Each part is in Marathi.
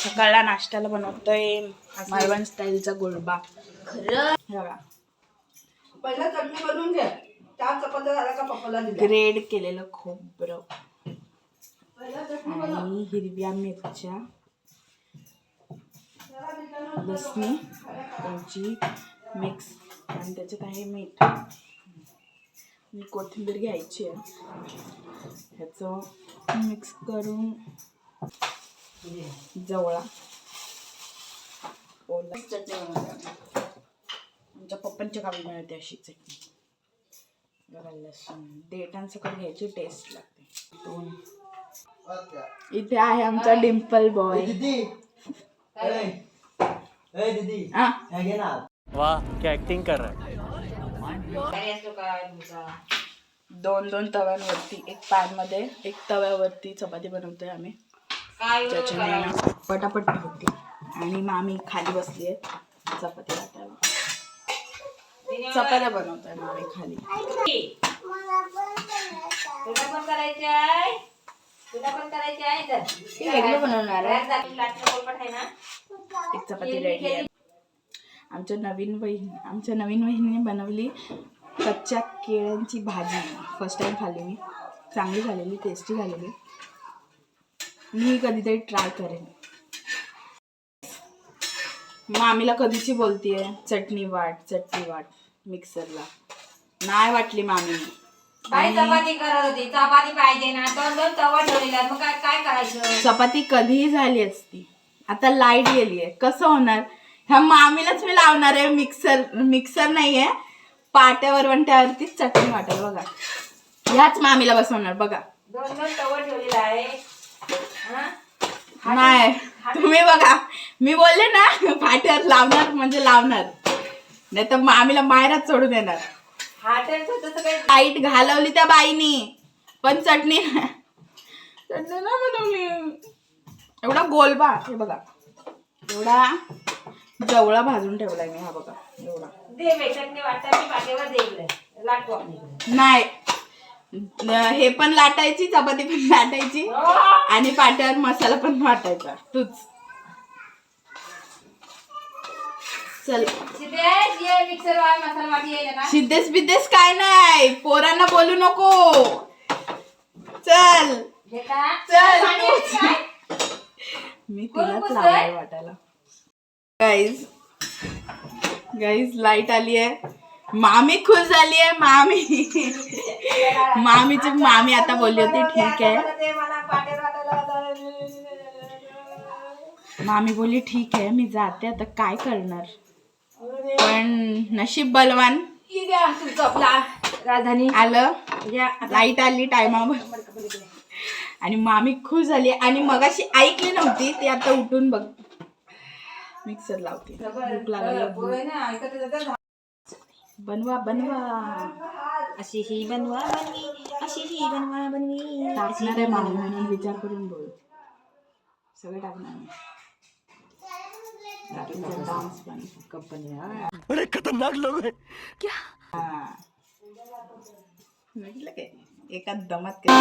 सकाळला नाश्त्याला बनवतोय. मालवण स्टाईलचा गोडबा ग्रेड केलेलं खोबरं. आणि हिरव्या मिरच्या. लसणी. त्यांची मिक्स आणि त्याच्यात आहे मीठ. आणि कोथिंबीर घ्यायची आहे. ह्याचं मिक्स करून जवळा. ओला. चटणी बनवते आमच्या पप्पांच्या गावी मिळते अशी चटणी. लसूण. घ्यायची टेस्ट लागते. दोन. इथे आहे आमचा डिम्पल बॉय. दीदी. ए दीदी. हा? हे घे ना. वाह क्या एक्टिंग कर रहा है. दोन दोन तव्यांवरती एक पॅनमध्ये एक तव्यावरती चपाती बनवतोय आम्ही. त्याच्याने पटापट होती आणि मामी खाली बसली आहे चपाती लाटायला चपात्या मामी खाली. करायचे आहे? तर हे वेगळं बनवणार ना? एक चपाती रेडी आहे. आमच्या नवीन बहीण आमच्या नवीन बहिणीने बनवली कच्च्या केळ्यांची भाजी. फर्स्ट टाइम खाल्ली मी. चांगली झालेली टेस्टी झालेली. मी कधीतरी ट्राय करेन. मामीला कधीची बोलतीये? चटणी वाट चटणी वाट मिक्सरला नाही वाटली बाई चपाती करत होती. चपाती पाहिजे ना. दोन दोन तवा ठेवलेला मग काय काय करायचं? चपाती कधीही झाली असती. आता लाइट गेली आहे. कसं होणार? ह्या मामीलाच मी लावणार आहे मिक्सर मिक्सर नाहीये. पाट्यावर वंट्यावरतीच चटणी वाटेल. बघा. ह्याच मामीला बसवणार. बघा. दोन दोन तवा ठेवलेला आहे? नाही. तुम्ही बघा. मी बोलले ना पाट्यावर लावणार म्हणजे लावणार. नाही तर मामीला मायराच सोडून काही लाइट घालवली त्या बाईनी. पण चटणी चटणी ना बनवली. एवढा गोलबा हे बघा. एवढा जवळा भाजून ठेवलाय मी. हा बघा. एवढा. नाही. हे पण लाटायची चपाती पण लाटायची आणि पाट्यावर मसाला पण वाटायचा. तूच. चल. सिद्धेश ये मिक्सर वाला मसाला वाटी येईल ना. सिद्धेस बिद्देस काय नाही पोरांना बोलू नको. चल. का? चल. मी तिलाच? लावाय वाटायला. गाईज गाईज लाइट आली आहे. मामी खुश झाली आहे मामी. मामीची मामी आता बोलली होती ठीक आहे. मामी बोलली ठीक आहे मी जाते आता काय करणार? पण नशीब बलवान. राजधानी. आलं? या लाइट आली टायमावर. आणि मामी खुश झाली. आणि मगाशी ऐकली नव्हती ती आता उठून बघ. मिक्सर लावते. बनवा बनवा. अशी ही बनवा बनवी अशी ही बनवा बनवी. टाकणार आहे मामी म्हणून विचार करून बोल. सगळं टाकणार मी डान्स पण. कंपनी बड़े खतरनाक लोग हैं हा. म्हटलं काय? एका दमात काय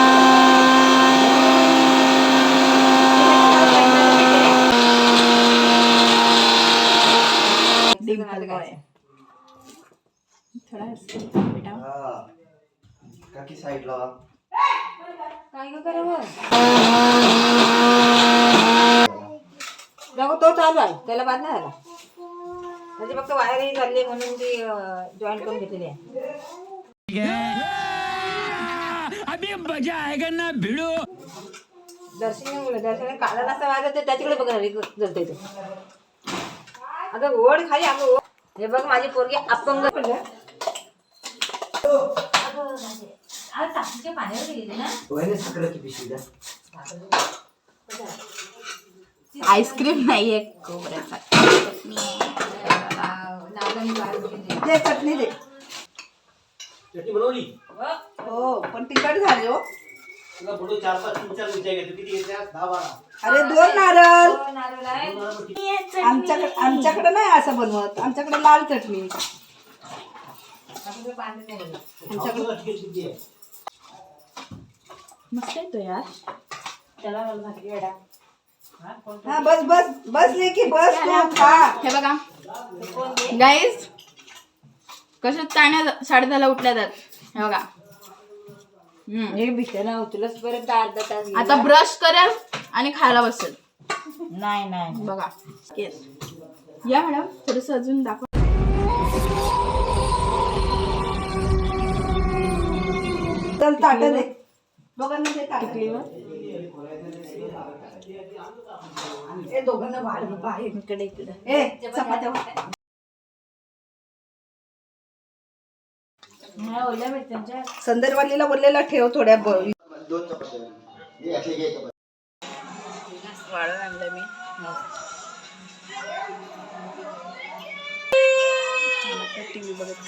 डिंपल बॉय थोडा बेटा. हा. काकी साईडला? काय ग करावं? बघ तो चालू आहे. त्याला बाद नाही झाला म्हणजे फक्त वायरही चालली म्हणून ती जॉईन करून घेतलेली आहे. अभी मजा आएगा ना भिड़ो। दर्शन दर्शन काढा नसता वाजत ते त्याच्याकडे बघणार जळतंय ते. अगं ओढ खाली अगं ओढ. हे बघ माझी पोरगी अपंग. पडलं टाकीच्या पाण्यावर गेली ना वहिनी साखरेची पिशवी द्या आईस्क्रीम नाहीये खोबऱ्याचा. दे चटणी दे. चटणी बनवली? हो पण तिखट झाली हो. तुला फोटो चार पाच तीन चार मिरच्या घेतो किती घेत्या दहा बारा. अरे दोन नारळ. तो नारळ आहे. आमच्याकडे आमच्याकडे नाही असं बनवत. आमच्याकडे लाल चटणी आपण ते पाणी नाही गेलं. आमच्याकडे मस्त येतो यार. त्याला हा बस बस बस लेकी बस तू खा. हे बघा. गाईज कशात काय नाही साडे दहाला उठल्या जात हे बघा. हम्म. हे उचलच पर्यंत अर्धा तास गेला. आता ब्रश करेल आणि खायला बसेल. नाही नाही. बघा. केस या मॅडम थोडस अजून दाखवा चल ताट दे. दोघांना टिकलीवर ए दोघांना वाढ बाहेर इकडे इकडे. ए चपात्या. हा, संदर्वालीला बोललेला ठेव थोड्या हे. वाढून आणलं मी. टीव्ही बघत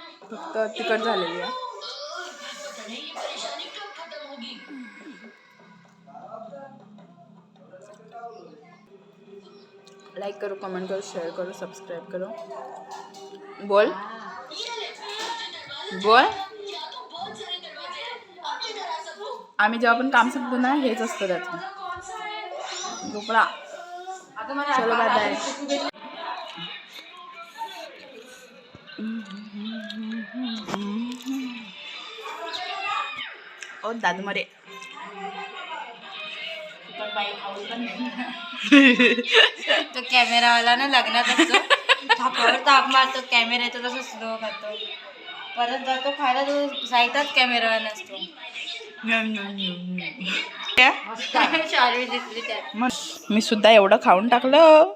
फक्त तिखट झालेली आहे. लाइक करो कमेंट करो शेयर करो सब्सक्राइब करो. बोल. बोल. आम्ही जेव्हा पण काम संपतो ना हेच असतं त्यात. झोपडा चलो बाय ओ दादू मरे. तो कॅमेरावाला ना लग्नात असतो. थापावर ताप मारतो कॅमेरा येतो तसं स्लो खातो. परत जातो खायला तो साईटात कॅमेरावाला असतो मी सुद्धा एवढं खाऊन टाकलं.